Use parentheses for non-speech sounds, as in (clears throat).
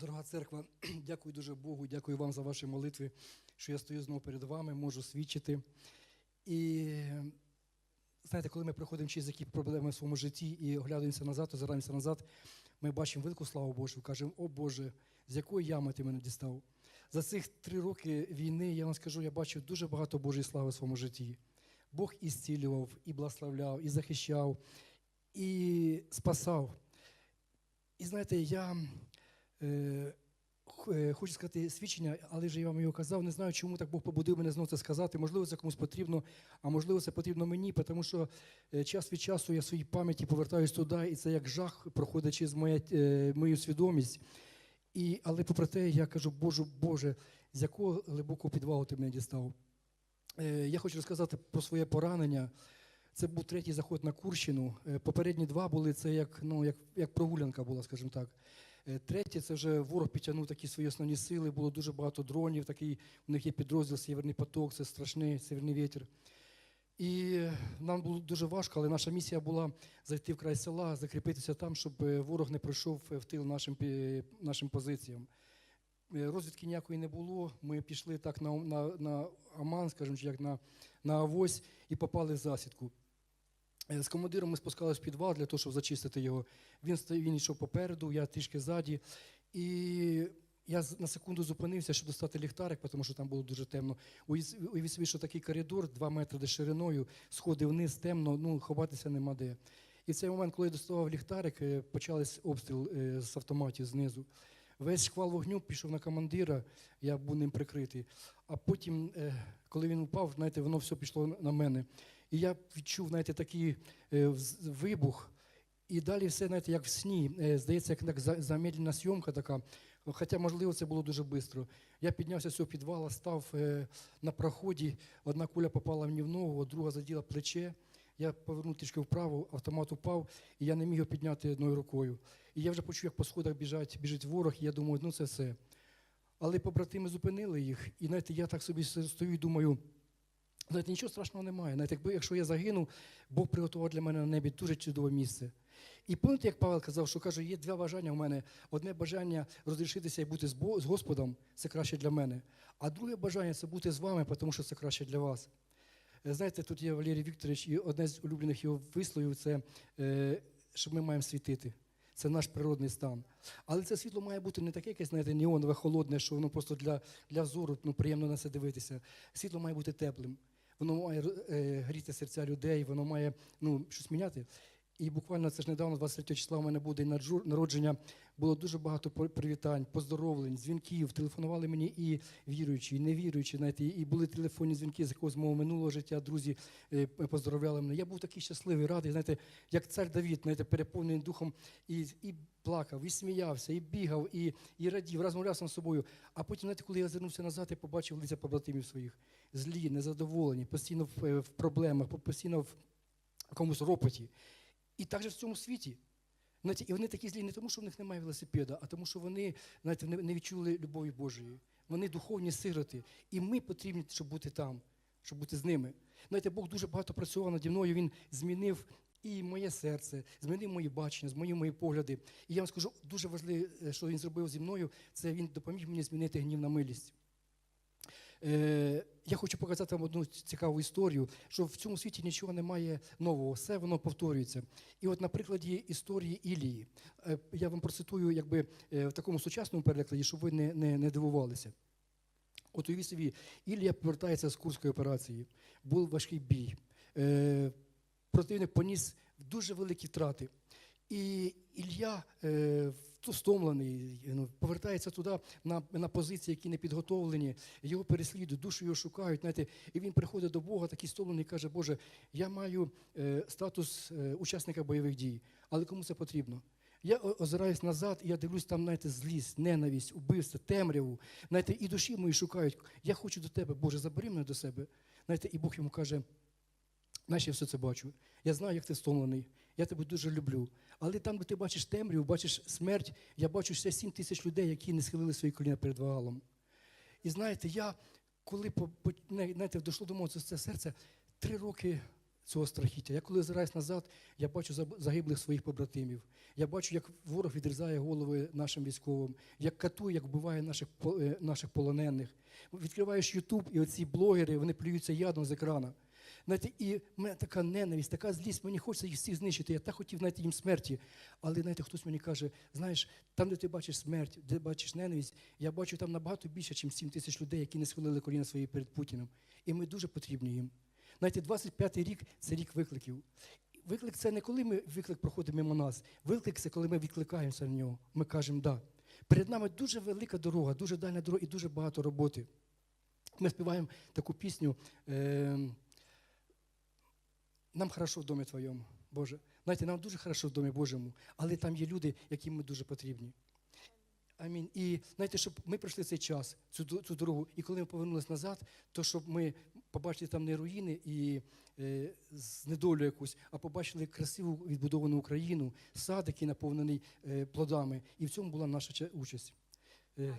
Дорога церква, (clears throat) дякую дуже Богу, дякую вам за ваші молитви, що я стою знову перед вами, можу свідчити. І знаєте, коли ми проходимо через які проблеми в своєму житті і оглядаємося назад, озираємося назад, ми бачимо велику славу Божу, кажемо, о Боже, з якої ями ти мене дістав. За цих три роки війни, я вам скажу, я бачив дуже багато Божої слави в своєму житті. Бог і зцілював, і благословляв, і захищав, і спасав. І знаєте, я хочу сказати свідчення, але вже я вам його казав. Не знаю, чому так Бог побудив мене знову це сказати. Можливо, це комусь потрібно, а можливо, це потрібно мені, тому що е, час від часу я в своїй пам'яті повертаюсь туди, і це як жах проходить через моє, е, мою свідомість. І, але попри те, я кажу, Боже, Боже, з якого глибокого підвалу ти мене дістав. Е, Я хочу розказати про своє поранення. Це був третій заход на Курщину. Е, Попередні два були це як, ну, як, як прогулянка була, скажімо так. Е, Третє, це вже ворог підтягнув такі свої основні сили, було дуже багато дронів, такий, у них є підрозділ Сєвєрний поток, це страшний северний вітер. І нам було дуже важко, але наша місія була зайти в край села, закріпитися там, щоб е, ворог не пройшов в тил нашим, нашим позиціям. Е, Розвідки ніякої не було. Ми пішли так на, на, на Аман, скажімо, як на, на Авось, і попали в засідку. Е, З командиром ми спускалися в підвал для того, щоб зачистити його. Він, він йшов попереду, я трішки ззаді. І я на секунду зупинився, щоб достати ліхтарик, тому що там було дуже темно. Уявіть собі, що такий коридор, 2 метри десь шириною, сходи вниз, темно, ну, ховатися нема де. І в цей момент, коли я доставав ліхтарик, е, почався обстріл е, з автоматів знизу. Весь шквал вогню пішов на командира, я був ним прикритий. А потім, коли він упав, знаєте, воно все пішло на мене. І я відчув, знаєте, такий е, вибух. І далі все, знаєте, як в сні. Е, Здається, як замедлена зйомка така. Хоча, можливо, це було дуже швидко. Я піднявся з цього підвала, став е, на проході. Одна куля попала мені в ногу, друга заділа плече. Я повернув трішки вправо, автомат упав, і я не міг його підняти одною рукою. І я вже почув, як по сходах біжать, біжить ворог, і я думаю, ну це все. Але побратими зупинили їх, і знаєте, я так собі стою і думаю, знаєте, нічого страшного немає. Знаєте, якби якщо я загину, Бог приготував для мене на небі дуже чудове місце. І пам'ятаєте, як Павел казав, що каже, є два бажання в мене. Одне бажання розрішитися і бути з Господом, це краще для мене. А друге бажання це бути з вами, тому що це краще для вас. Е, Знаєте, тут є Валерій Вікторович, і одне з улюблених його висловів це, е, що ми маємо світити. Це наш природний стан. Але це світло має бути не таке, якесь, знаєте, неонове, холодне, що воно просто для, для зору ну, приємно на це дивитися. Світло має бути теплим. Воно має е, гріти серця людей, воно має ну, щось міняти. І буквально це ж недавно, 23 числа, у мене був день народження. Було дуже багато привітань, поздоровлень, дзвінків. Телефонували мені і віруючі, і невіруючі. Знаєте, і були телефонні дзвінки з якогось мого минулого життя. Друзі е, поздоровляли мене. Я був такий щасливий, радий, знаєте, як цар Давід, знаєте, переповнений духом, і, і плакав, і сміявся, і бігав, і, і радів, сам з собою. А потім, знаєте, коли я звернувся назад, я побачив лиця побратимів своїх. Злі, незадоволені, постійно в, е, в проблемах, постійно в якомусь ропоті. І так же в цьому світі. Знаєте, і вони такі злі не тому, що в них немає велосипеда, а тому, що вони знаєте, не, відчули любові Божої. Вони духовні сироти. І ми потрібні, щоб бути там, щоб бути з ними. Знаєте, Бог дуже багато працював наді мною, Він змінив і моє серце, змінив мої бачення, змінив мої погляди. І я вам скажу, дуже важливе, що він зробив зі мною, це він допоміг мені змінити гнів на милість. Е, я хочу показати вам одну цікаву історію, що в цьому світі нічого немає нового, все воно повторюється. І от на прикладі історії Ілії, е, я вам процитую якби, е, в такому сучасному перекладі, щоб ви не, не, не дивувалися. От уявіть собі, Ілія повертається з Курської операції, був важкий бій. Противник поніс дуже великі втрати. І Ілля в- стомлений, ну, повертається туди на, на позиції, які не підготовлені, його переслідують, душу його шукають. Знаєте, і він приходить до Бога, такий стомлений, і каже, Боже, я маю е, статус е, учасника бойових дій, але кому це потрібно? Я озираюсь назад, і я дивлюсь там, знаєте, злість, ненависть, убивство, темряву. Знаєте, і душі мої шукають. Я хочу до тебе, Боже, забери мене до себе. Знаєте, і Бог йому каже, Знаєш, я все це бачу. Я знаю, як ти стомлений. Я тебе дуже люблю. Але там, де ти бачиш темряву, бачиш смерть, я бачу ще 7 тисяч людей, які не схилили свої коліна перед Ваалом. І знаєте, я, коли знаєте, дійшло до мого це серце, три роки цього страхіття. Я коли озираюсь назад, я бачу загиблих своїх побратимів. Я бачу, як ворог відрізає голови нашим військовим, як катує, як вбиває наших, е, наших полонених. Відкриваєш Ютуб, і оці блогери вони плюються ядом з екрана. Знаєте, і в мене така ненависть, така злість, мені хочеться їх всіх знищити. Я так хотів знаєте, їм смерті. Але знаєте, хтось мені каже, знаєш, там, де ти бачиш смерть, де бачиш ненависть, я бачу там набагато більше, ніж 7 тисяч людей, які не схилили коліна свої перед Путіним. І ми дуже потрібні їм. Знаєте, 25-й рік це рік викликів. Виклик це не коли ми виклик проходить мимо нас. Виклик це коли ми відкликаємося на нього. Ми кажемо да. Перед нами дуже велика дорога, дуже дальня дорога і дуже багато роботи. Ми співаємо таку пісню. Е- нам хорошо в домі твоєму, Боже. Знаєте, нам дуже хорошо в домі Божому, але там є люди, яким ми дуже потрібні. Амінь. І знаєте, щоб ми пройшли цей час, цю, цю дорогу, і коли ми повернулися назад, то щоб ми побачили там не руїни і е, недолю якусь, а побачили красиву відбудовану Україну, сад, який наповнений е, плодами. І в цьому була наша участь. Е,